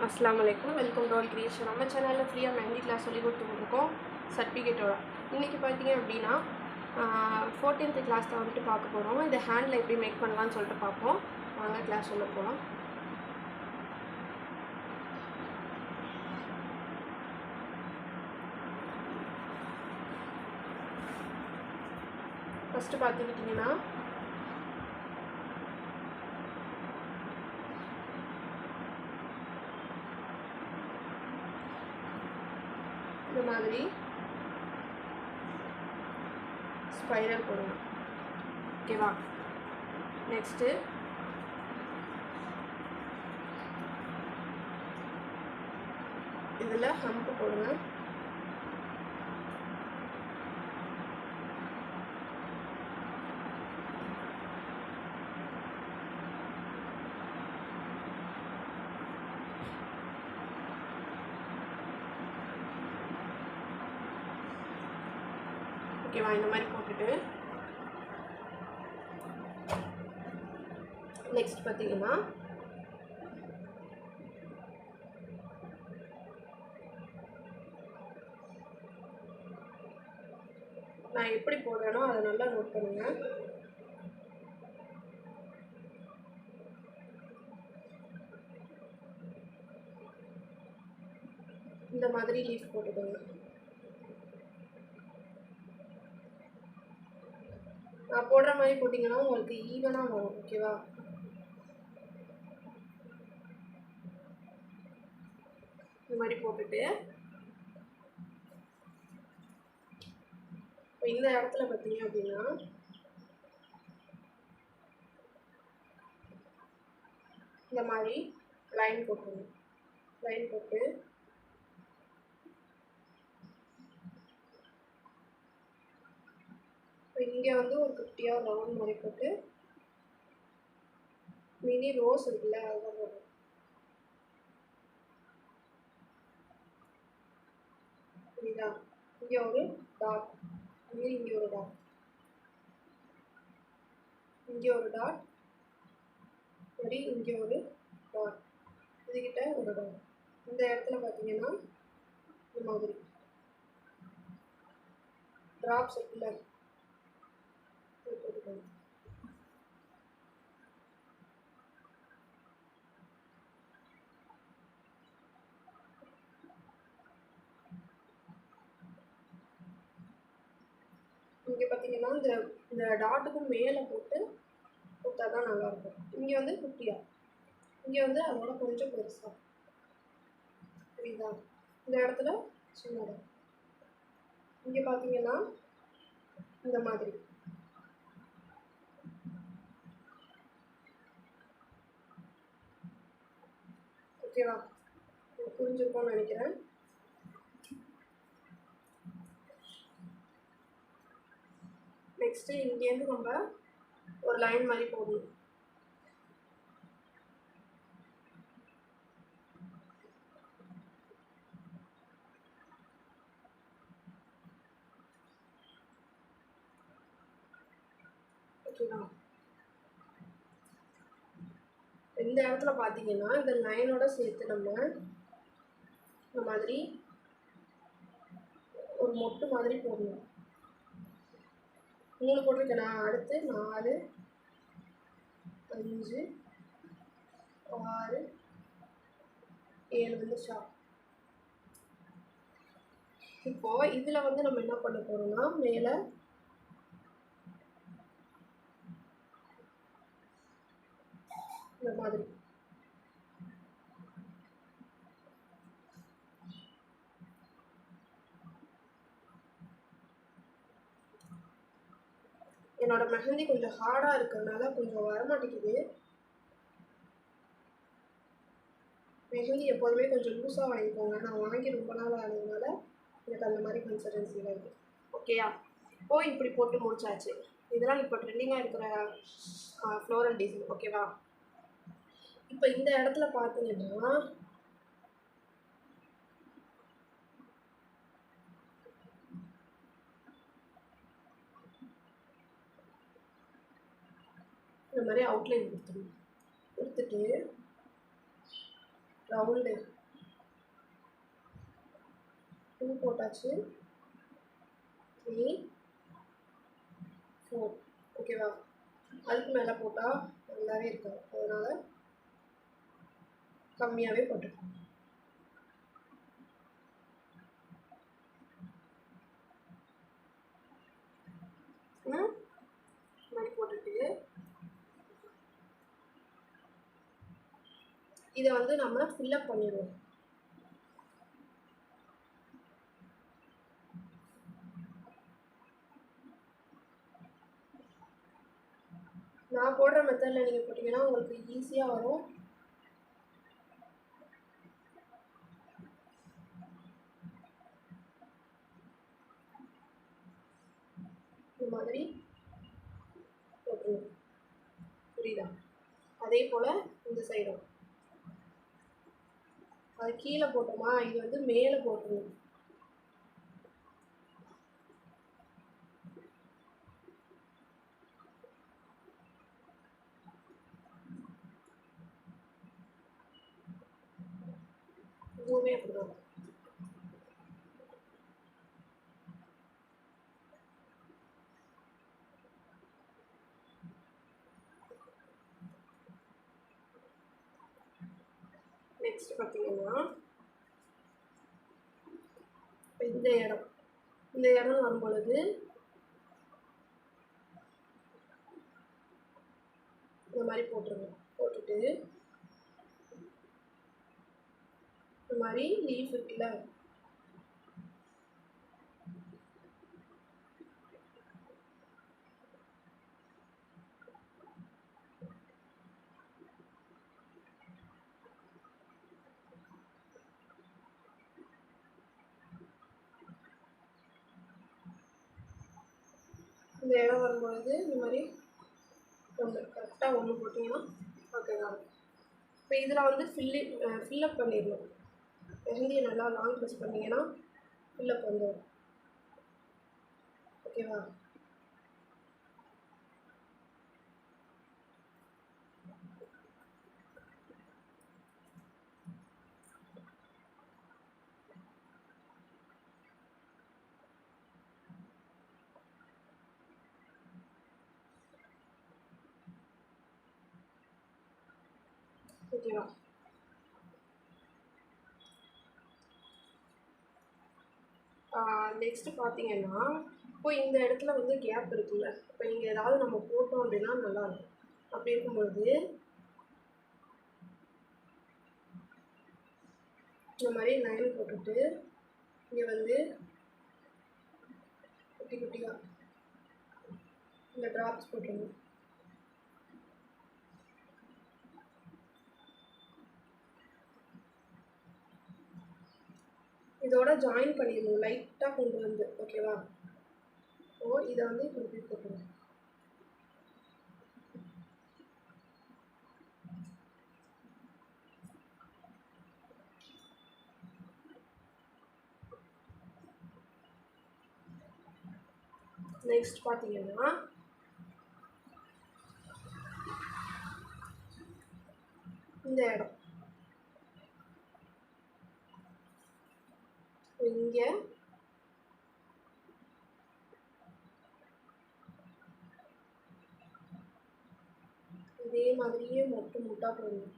அஸ்லாம் welcome to all creation நம்ம சேனலில் ஃப்ரீயாக மெஹந்தி கிளாஸ் சொல்லி கொடுத்துருக்கோம் சர்டிஃபிகேட்டோட இன்றைக்கி பார்த்தீங்க அப்படின்னா ஃபோர்டீன்த்து கிளாஸ் தான் வந்துட்டு பார்க்க போகிறோம் இந்த ஹேண்டில் எப்படி மேக் பண்ணலான்னு சொல்லிட்டு பார்ப்போம். வாங்க கிளாஸ் சொல்ல போகலாம் ஃபஸ்ட்டு பார்த்துக்கிட்டிங்கன்னா இந்த மாதிரி ஸ்பைரல் போடணும். ஓகேவா நெக்ஸ்ட்டு இதில் ஹம்ப் போடுங்க ஓகேவா இந்த மாதிரி போட்டுட்டு நெக்ஸ்ட் பார்த்தீங்கன்னா நான் எப்படி போடுறேனோ அதை நல்லா நோட் பண்ணுங்க. இந்த மாதிரி லீஃப் போட்டுக்கோங்க. நான் போடுற மாதிரி போட்டிங்கன்னா உங்களுக்கு ஈவனாக வரும் ஓகேவா இந்த மாதிரி போட்டுட்டு இப்போ இந்த இடத்துல பார்த்தீங்க அப்படின்னா இந்த மாதிரி லைன் போட்டுருங்க. லைன் போட்டு இப்போ இங்கே வந்து ஒரு குட்டியாக ரவுண்ட் மாதிரி போட்டு மினி ரோஸ் இருக்குல்ல அதுதான் போடுறோம் தான் இங்கே ஒரு டாட் இங்கே இங்கே ஒரு டாட் இங்கே ஒரு டாட் சரி இங்கே ஒரு டாட் இதுகிட்ட ஒரு டாட் இந்த இடத்துல பார்த்தீங்கன்னா இந்த மாதிரி. ட்ராப்ஸ் இருக்குல்ல இது போட்டுக்கோங்க இங்கே இந்த இந்த டாட்டுக்கும் மேலே போட்டு கொடுத்தா தான் நல்லாயிருக்கும். இங்கே வந்து குட்டியாக இங்கே வந்து அதோட கொஞ்சம் பெருசாக புரியுதா? இந்த இடத்துல சின்னதாக இங்கே பார்த்தீங்கன்னா இந்த மாதிரி. ஓகேவா? புரிஞ்சிருக்கோம்னு நினைக்கிறேன். நெக்ஸ்ட்டு இங்கேருந்து நம்ம ஒரு லைன் மாதிரி போடணும் ஓகேவா? இந்த இடத்துல பார்த்தீங்கன்னா இந்த லைனோட சேர்த்து நம்ம இந்த மாதிரி ஒரு மொட்டு மாதிரி போடணும். மூணு போட்டிருக்கேன். அடுத்து நாலு அஞ்சு ஆறு ஏழு வந்துச்சா இப்போ இதில் வந்து நம்ம என்ன பண்ண போகிறோம்னா மேலே இந்த மாதிரி. என்னோட மெஹந்தி கொஞ்சம் ஹார்டாக இருக்கிறதுனால கொஞ்சம் வரமாட்டேங்குது. மெஹந்தி எப்போதுமே கொஞ்சம் லூஸாக வாங்கிக்கோங்க நான் வாங்கி ரொம்ப நாள் ஆனதுனால எனக்கு அந்த மாதிரி கன்சிஸ்டன்சியில் இருக்குது ஓகேயா ஓ இப்படி போட்டு முடிச்சாச்சு. இதெல்லாம் இப்போ ட்ரெண்டிங்காக இருக்கிற ஃப்ளோரல் டிசைன் ஓகேவா இப்போ இந்த இடத்துல பார்த்தீங்கன்னா இந்த மாதிரி அவுட்லைன் கொடுத்துருவோம் கொடுத்துட்டு ரவுண்டு டூ போட்டாச்சு. த்ரீ ஃபோர் ஓகேவா அதுக்கு மேலே போட்டால் நல்லாவே இருக்கும். அதனால் கம்மியாகவே போட்டுக்கோங்க ம்? இந்த மாதிரி போட்டுட்டு இதை வந்து நம்ம ஃபில்லப் பண்ணிடுவோம். நான் போடுற மெத்தடில் நீங்கள் போட்டிங்கன்னா உங்களுக்கு ஈஸியாக வரும். இந்த மாதிரி போட்டுருவோம். புரியுதா? அதே போல் இந்த சைடும் அது கீழே போட்டோமா இது வந்து மேலே போட்டுருவோம் இதுவுமே அப்படிதான் நெக்ஸ்ட் பார்த்தீங்கன்னா இப்ப இந்த இடம். இந்த இடம் வரும் பொழுது இந்த மாதிரி போட்டுருங்க. போட்டுட்டு இந்த மாதிரி லீஃப் இருக்குல்ல இந்த இடம் வரும்பொழுது இந்த மாதிரி ஒன்று கரெக்டாக ஒன்று போட்டிங்கன்னா ஓகே தான். இப்போ இதில் வந்து ஃபில்லி ஃபில்லப் பண்ணிடணும். மெஹந்தியை நல்லா லாங் ப்ரெஸ் பண்ணிங்கன்னா ஃபில்லப் வந்துடும் ஓகேவா ஓகேவா நெக்ஸ்ட்டு பார்த்தீங்கன்னா இப்போ இந்த இடத்துல வந்து கேப் இருக்குல்ல. இப்போ இங்கே ஏதாவது நம்ம போட்டோம் அப்படின்னா நல்லா இருக்கும். அப்படி இருக்கும்பொழுது இந்த மாதிரி லைன் போட்டுட்டு இங்கே வந்து குட்டி குட்டியாக இந்த ட்ராப்ஸ் போட்டுருங்க இதோட ஜாயின் பண்ணிடணும் லைட்டாக கொண்டு வந்து ஓகேவா ஓ இதை வந்து இப்படி இப்படி போட்டுருங்க நெக்ஸ்ட் பார்த்தீங்கன்னா இந்த இடம். இங்கே. இதே மாதிரியே மொட்டு முட்டாக போடணும்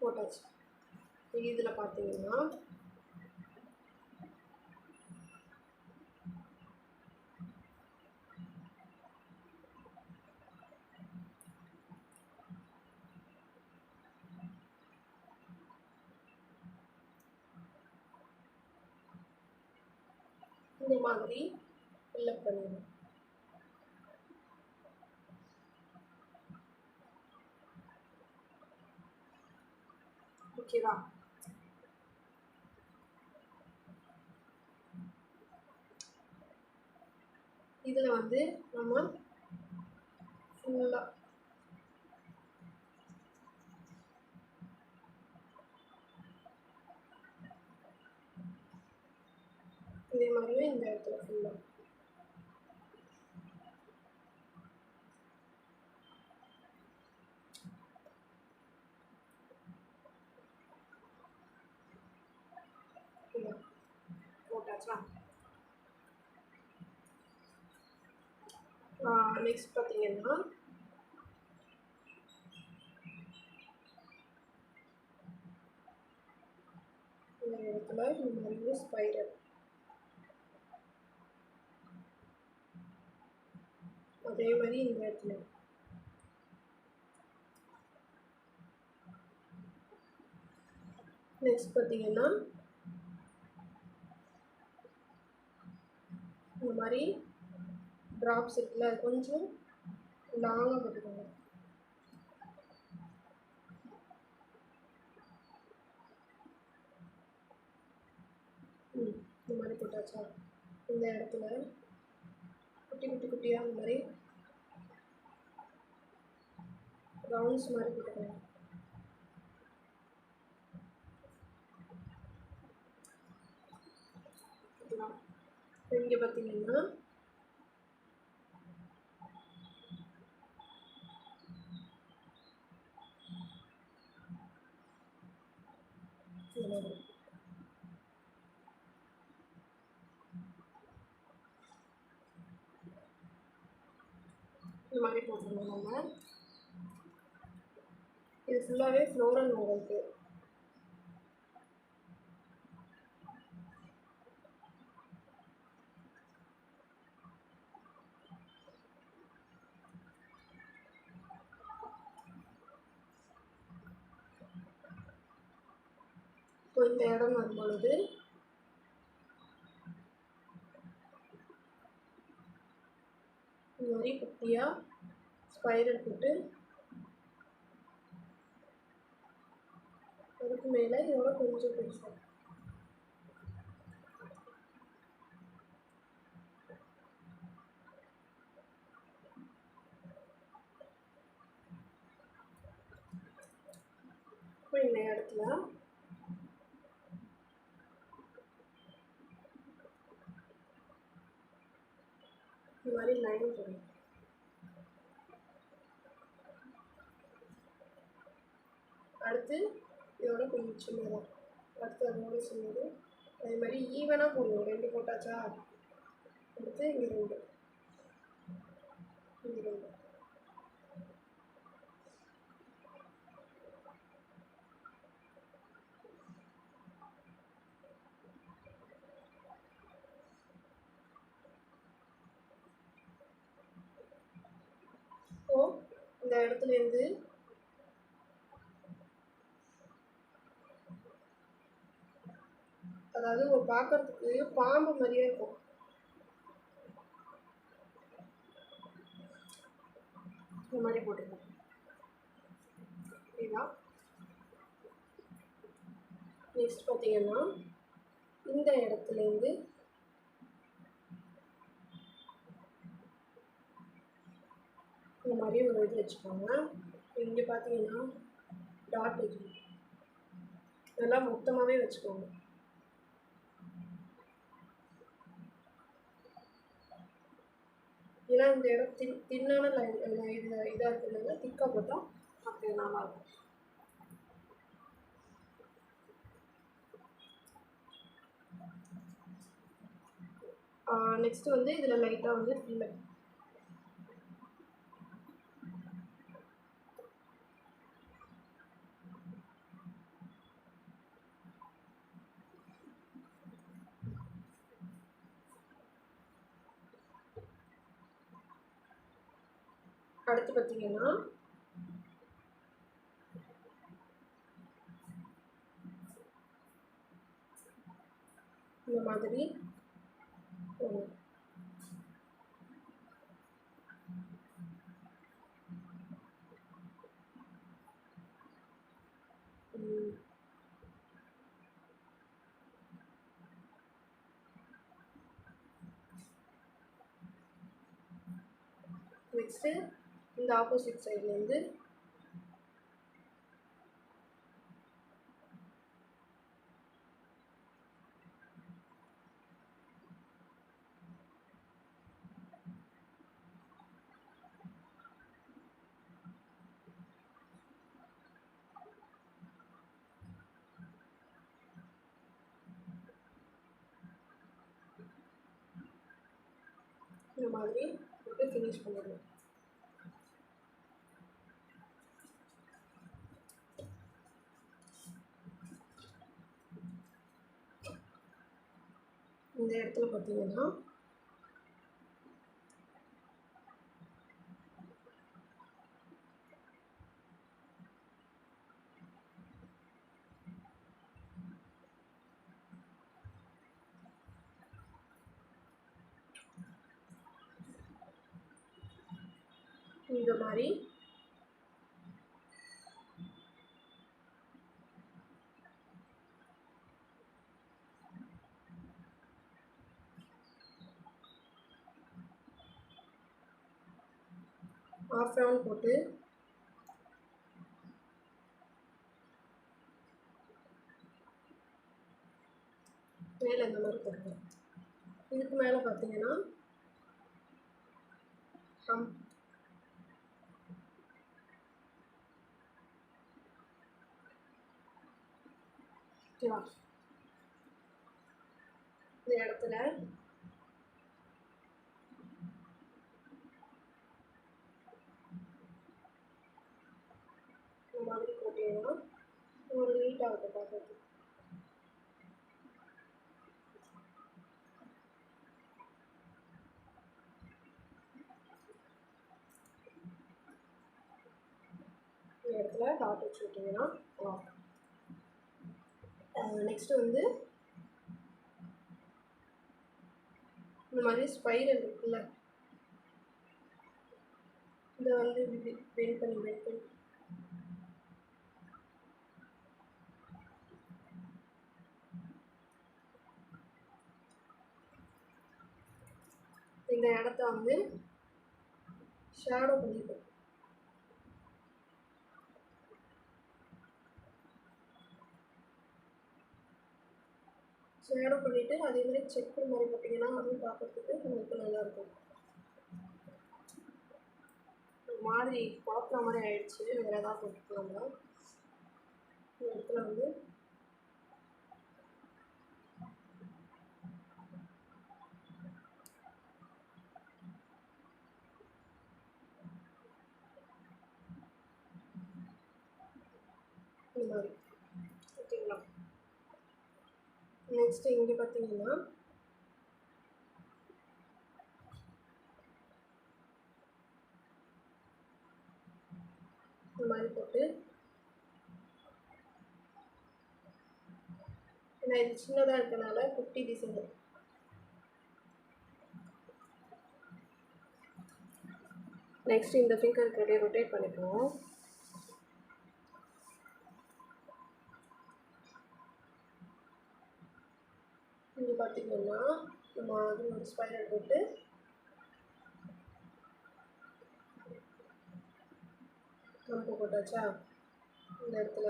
போட்டாச்சு. இதில் பார்த்தீங்கன்னா இந்த மாதிரி ஃபில்லப் பண்ணிடணும் ஓகேவா இதில் வந்து நம்ம ஃபுல்லாக இதே மாதிரியே இந்த இடத்துல ஃபுல்லாக போட்டாச்சா நெக்ஸ்ட் பார்த்தீங்கன்னா இந்த இடத்துல நம்ம வந்து ஸ்பைரல் அதே மாதிரி இந்த இடத்துல. நெக்ஸ்ட் பார்த்தீங்கன்னா இந்த மாதிரி ட்ராப்ஸ் இருக்குல்ல அது கொஞ்சம் லாங்காக போட்டுக்கோங்க. ம் இந்த மாதிரி போட்டாச்சா? இந்த இடத்துல. குட்டி குட்டி குட்டியாக இந்த மாதிரி. ரவுண்ட்ஸ் மாதிரி போட்டுக்கோங்க. இங்கே பார்த்தீங்கன்னா இந்த மாதிரி போட்டுருந்தோம் போட்டுருவோம் நம்ம. இது ஃபுல்லாகவே ஃப்ளோரல் உங்களுக்கு இப்போ இந்த இடம் இந்த மாதிரி குட்டியாக ஸ்பைரல் போட்டு அதுக்கு மேலே இதோட கொஞ்சம் பெருசாக இப்போ இந்த இடத்துல இந்த மாதிரி லைன் போடுங்க அடுத்து இதோட கொஞ்சம் சின்னதாக அடுத்து அதோட சின்னது. அதே மாதிரி ஈவனாக போடணும் ரெண்டு போட்டாச்சா? அடுத்து இங்கே ரெண்டு. இங்கே ரெண்டு ஸோ இந்த இடத்துலேருந்து அதாவது பார்க்கறதுக்கு பாம்பு மாதிரியே இருக்கும். இந்த மாதிரி போட்டுருக்கோம் இதுதான் நெக்ஸ்ட் பார்த்தீங்கன்னா இந்த இடத்துலேருந்து இந்த மாதிரி ஒரு இது வச்சுக்கோங்க. இங்கே பார்த்தீங்கன்னா டாட் வைக்கணும் நல்லா மொத்தமாகவே வச்சுக்கோங்க. ஏன்னா இந்த இடம் தின் தின்னான லைன் இது இதாக இருக்கிறதுனால திக்காக போட்டால் அப்படி நல்லா இருக்கும். நெக்ஸ்ட்டு வந்து இதில் லைட்டாக வந்து ஃபில்லர் அடுத்து பார்த்தீங்கன்னா இந்த மாதிரி நெக்ஸ்ட்டு இந்த ஆப்போசிட் சைட்லேருந்து இந்த மாதிரி போட்டு ஃபினிஷ் பண்ணிடுவோம் இந்த இடத்துல பார்த்தீங்கன்னா இந்த மாதிரி சாஃப்ரான் போட்டு மேலே இந்த மாதிரி போட்டுக்கலாம் இதுக்கு மேலே பார்த்தீங்கன்னா ஹம். ஓகேவா? இந்த இடத்துல இந்த மாதிரி போட்டீங்கன்னா ஒரு நீட்டாக ஆகுது பார்க்கறது இந்த இடத்துல டாட் வச்சு விட்டிங்கன்னா நெக்ஸ்ட்டு வந்து இந்த மாதிரி ஸ்பைரல் இருக்குல்ல. இதை வந்து பெயிண்ட் பண்ணி பெயிண்ட் பண்ணி இந்த இடத்த வந்து ஷேடோ பண்ணிப்போம் ஷேடோ பண்ணிவிட்டு அதே மாதிரி செக் மாதிரி போட்டிங்கன்னா அதுவும் பார்க்கறதுக்கு உங்களுக்கு நல்லாயிருக்கும் மாதிரி குழப்பிற மாதிரி ஆயிடுச்சு. வேறு ஏதாவது போட்டுக்கலாம். இந்த இடத்துல வந்து இந்த மாதிரி ஓகேங்களா நெக்ஸ்ட்டு இங்கே பார்த்தீங்கன்னா இந்த மாதிரி போட்டு நான் இது சின்னதாக இருக்கனால குட்டி டிசைன் நெக்ஸ்ட் இந்த ஃபிங்கர் அப்படியே ரொட்டேட் பண்ணிக்கணும் இங்கே பார்த்தீங்கன்னா நம்ம அது ஒரு ஸ்பைரல் போட்டு கம்பு போட்டாச்சா? இந்த இடத்துல.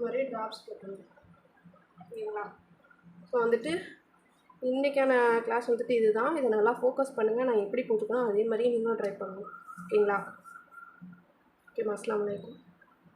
ஒரே ட்ராப்ஸ் போட்டுருங்க ஸோ வந்துட்டு இன்றைக்கான கிளாஸ் வந்துட்டு இதுதான். இதை நல்லா ஃபோக்கஸ் பண்ணுங்கள் நான் எப்படி போட்டுக்கணும் அதே மாதிரி நீங்களும் ட்ரை பண்ணணும். ஓகேங்களா? ஓகே அஸ்லாம் வலைக்கம்